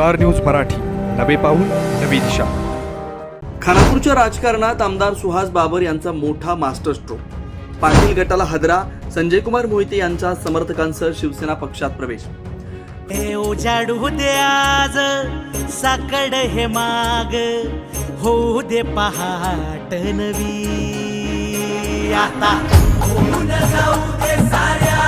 Star news Marathi. नवे पाऊल नवी दिशा. खानापूरच्या राजकारणात आमदार सुहास बाबर यांचा मोठा मास्टर स्ट्रोक. पाटील गटाला हदरा संजय कुमार मोहिते यांच्या समर्थकांसह शिवसेना पक्षात प्रवेश. हे उजाडू दे आज साकड हे माग. होऊ दे पहाट नवी. आता जाऊ दे साऱ्या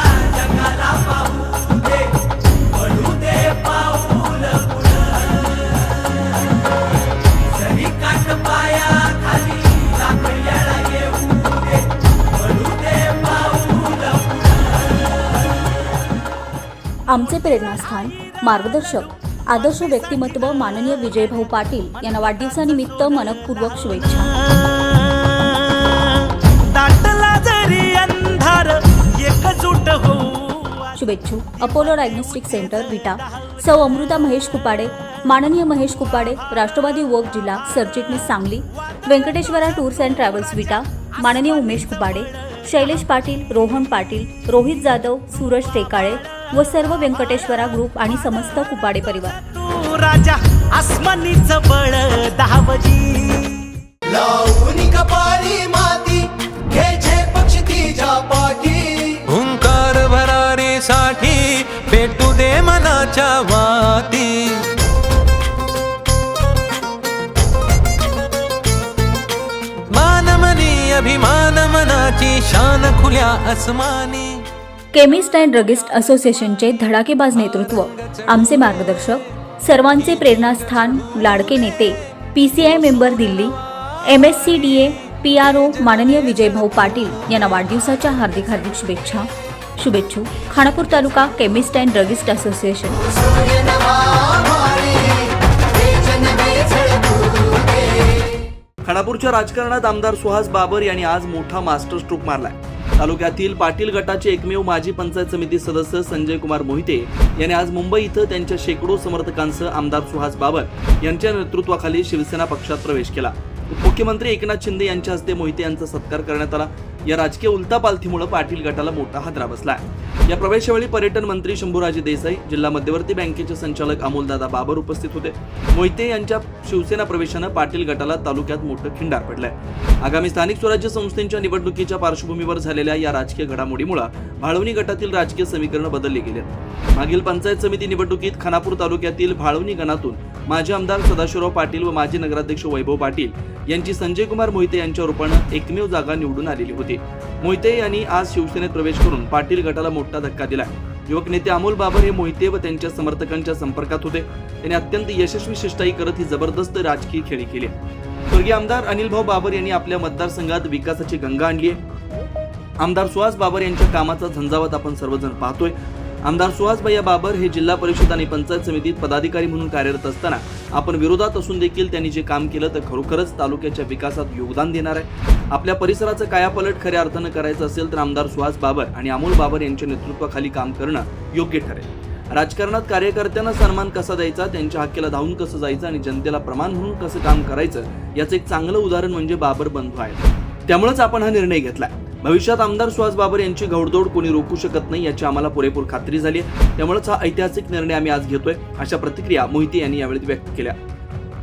आमचे प्रेरणास्थान मार्गदर्शक आदर्श व्यक्तिमत्व माननीय विजयभाऊ पाटील यांना वाढदिवसानिमित्त मनपूर्वक शुभेच्छा. शुभेच्छुक अपोलो डायग्नोस्टिक सेंटर विटा. सौ अमृता महेश कुपाडे माननीय महेश कुपाडे राष्ट्रवादी युवक जिल्हा सरचिटणीस Sangli Venkateshwara tours and travels Vita. माननीय उमेश कुपाडे शैलेश पाटील रोहन पाटील रोहित जाधव सूरज टेकाळे व सर्व व्यंकटेश्वरा ग्रुप आणि समस्त कुपाडे परिवार. तू राजा आसमानीच बळ दहावजी. माती घ्यायचे पक्ष तिच्या पाठी. हुंकार भरारीसाठी पेटू दे मनाच्या वाती. मानमनी अभिमान मनाची शान खुल्या अस्मानी केमिस्ट अँड ड्रगिस्ट असोसिएशनचे धडाकेबाज नेतृत्व. आमचे मार्गदर्शक सर्वांचे प्रेरणास्थान लाडके नेते P C I member Delhi M S C D A P R O माननीय विजयभाऊ पाटील यांना वाढदिवसाच्या हार्दिक हार्दिक शुभेच्छा. शुभेच्छू. Khanapur taluka chemist and druggist association. खानापूरच्या राजकारणात आमदार सुहास बाबर यांनी आज मोठा मास्टर स्ट्रोक मारलाय. तालुक्यातील पाटील गटाचे एकमेव माजी पंचायत समिती सदस्य संजय कुमार मोहिते यांनी आज मुंबई इथं त्यांच्या शेकडो समर्थकांसह आमदार सुहास बाबर यांच्या नेतृत्वाखाली शिवसेना पक्षात प्रवेश केला. मुख्यमंत्री एकनाथ शिंदे यांच्या हस्ते मोहिते यांचा सत्कार करण्यात आला. या राजकीय उलथापालथीमुळे पाटील गटाला मोठा हादरा बसलाय. या प्रवेशावेळी पर्यटन मंत्री शंभूराजे देसाई जिल्हा मध्यवर्ती बँकेचे संचालक अमोलदादा बाबर उपस्थित होते. मोहिते यांच्या शिवसेना प्रवेशानं पाटील गटाला तालुक्यात मोठं खिंडार पडलंय. आगामी स्थानिक स्वराज्य संस्थेच्या निवडणुकीच्या पार्श्वभूमीवर झालेल्या या राजकीय घडामोडीमुळे भाळवणी गटातील राजकीय समीकरण बदलली गेली मागील पंचायत समिती निवडणुकीत खानापूर तालुक्यातील भाळवणी गणातून माजी आमदार सदाशिवराव पाटील व माजी नगराध्यक्ष वैभव पाटील यांची संजय कुमार मोहिते यांच्या रूपानं एकमेव जागा निवडून आलेली होती. मोहिते यांनी आज शिवसेनेत प्रवेश करून पाटील गटाला मोठा धक्का दिला युवक नेते अमोल बाबर हे मोहिते व त्यांच्या समर्थकांच्या संपर्कात होते. त्यांनी अत्यंत यशस्वी शिष्टाई करत ही जबरदस्त राजकीय खेळी केली स्वर्गीय आमदार अनिलभाऊ बाबर यांनी आपल्या मतदारसंघात विकासाची गंगा आणली आहे. आमदार सुहास बाबर यांच्या कामाचा झंझावत आपण सर्वजण पाहतोय. आमदार सुहास भैया बाबर हे जिल्हा परिषद आणि पंचायत समितीत पदाधिकारी म्हणून कार्यरत असताना आपण विरोधात असून देखील त्यांनी जे काम केलं तर खरोखरच तालुक्याच्या विकासात योगदान देणार आहे. आपल्या परिसराचं कायापलट खऱ्या अर्थानं करायचं असेल तर आमदार सुहास बाबर आणि अमोल बाबर यांच्या नेतृत्वाखाली काम करणं योग्य ठरेल. राजकारणात कार्यकर्त्यांना सन्मान कसा द्यायचा त्यांच्या हक्केला धावून कसं जायचं आणि जनतेला प्रमाण म्हणून कसं काम करायचं याचं एक चांगलं उदाहरण म्हणजे बाबर बंधू आहे त्यामुळेच आपण हा निर्णय घेतलाय. भविष्यात आमदार सुहास बाबर यांची घौडदौड कोणी रोखू शकत नाही याची आम्हाला पुरेपूर खात्री झाली आहे. त्यामुळेच हा ऐतिहासिक निर्णय आम्ही आज घेतोय अशा प्रतिक्रिया मोहिते यांनी यावेळी व्यक्त केल्या.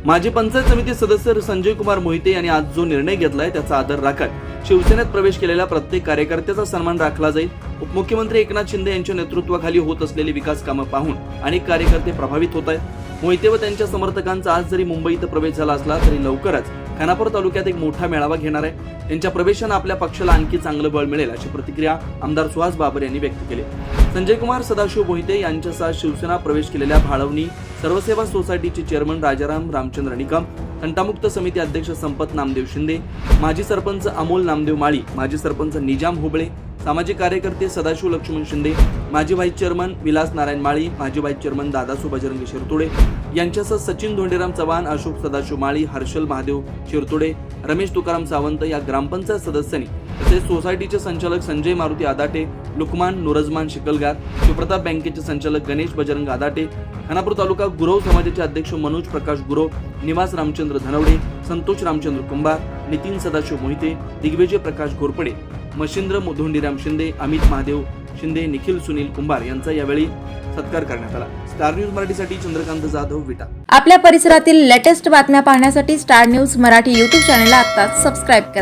माजी पंचायत समिती सदस्य संजय कुमार मोहिते यांनी आज जो निर्णय घेतलाय त्याचा आदर राखत शिवसेनेत प्रवेश केलेल्या प्रत्येक कार्यकर्त्याचा सन्मान राखला जाईल. उपमुख्यमंत्री एकनाथ शिंदे यांच्या नेतृत्वाखाली होत असलेली विकास कामं पाहून अनेक कार्यकर्ते प्रभावित होत आहेत. मोहिते व त्यांच्या समर्थकांचा आज जरी मुंबईत प्रवेश झाला असला तरी लवकरच खानापूर तालुक्यात एक मोठा मेळावा घेणार आहे. त्यांच्या प्रवेशानं आपल्या पक्षाला आणखी चांगलं बळ मिळेल अशी प्रतिक्रिया आमदार सुहास बाबर यांनी व्यक्त केली. संजय कुमार सदाशिव मोहिते यांच्यासह शिवसेना प्रवेश केलेल्या भाळवणी सर्वसेवा सोसायटीचे चेअरमन राजाराम रामचंद्र निकम तंटामुक्त समिती अध्यक्ष संपत नामदेव शिंदे माजी सरपंच अमोल नामदेव माळी माजी सरपंच निजाम हुबळे सामाजिक कार्यकर्ते सदाशिव लक्ष्मण शिंदे माजी व्हाईस चेअरमन विलास नारायण माळी माजी व्हाईस चेअरमन दादासू बजरंगी शिरतोडे यांच्यासह सचिन धोंडीराम चव्हाण अशोक सदाशिव माळी हर्षल महादेव शिरतोडे रमेश तुकाराम सावंत या ग्रामपंचायत सदस्यांनी तसेच सोसायटीचे संचालक संजय मारुती आदाटे लुकमान नुरजमान शिकलगार शिवप्रताप बँकेचे संचालक गणेश बजरंग आदाटे खानापूर तालुका गुरव समाजाचे अध्यक्ष मनोज प्रकाश गुरव निवास रामचंद्र धनवडे संतोष रामचंद्र कुंभार नितीन सदाशिव मोहिते दिग्विजय प्रकाश घोरपडे मशिंद्र मुधोंडीराम शिंदे अमित महादेव शिंदे निखिल सुनील कुंभार यांचा यावेळी सत्कार करण्यात आला. स्टार न्यूज मराठीसाठी चंद्रकांत जाधव विटा. आपल्या परिसरातील लेटेस्ट बातम्या पाहण्यासाठी स्टार न्यूज मराठी यूट्यूब चॅनलला आता सबस्क्राईब करा.